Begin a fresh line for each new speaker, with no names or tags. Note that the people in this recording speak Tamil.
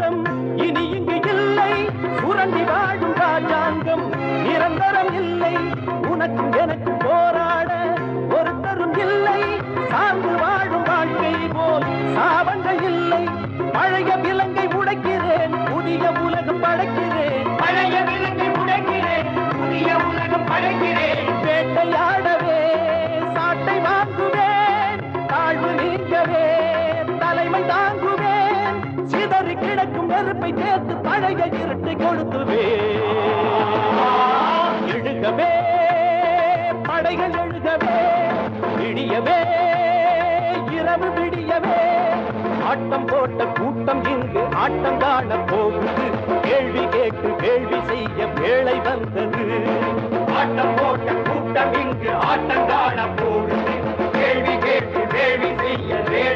வேதாந்தம் இனி இங்கு இல்லை. சுரண்டி வாழும் ராஜாங்கம் நிரந்தரம் இல்லை. உனக்கும் எனக்கு போராட ஒருத்தரும் இல்லை. சார்ந்து வாழும் வாழ்க்கை போல் சாவங்கள் இல்லை. பழைய விலங்கை உடைக்கிறேன் புதிய உலகம் படைக்கிறேன்.
பழைய விலங்கை உடைக்கிறேன் புதிய உலகம் படைக்கிறேன்.
வேட்டையாடவே நெருப்பை சேர்த்து பழைய இருட்டை கொடுத்துவே. எழுகவே படைகள் எழுகவே விடியவே இரவு விடியவே. ஆட்டம் போட்ட கூட்டம் இங்கு ஆட்டம் காண போகுது. கேள்வி கேட்டு கேள்வி செய்ய வேலை வந்தது.
ஆட்டம் போட்ட கூட்டம் இங்கு ஆட்டம் காண போகுது. கேள்வி கேட்டு கேள்வி செய்ய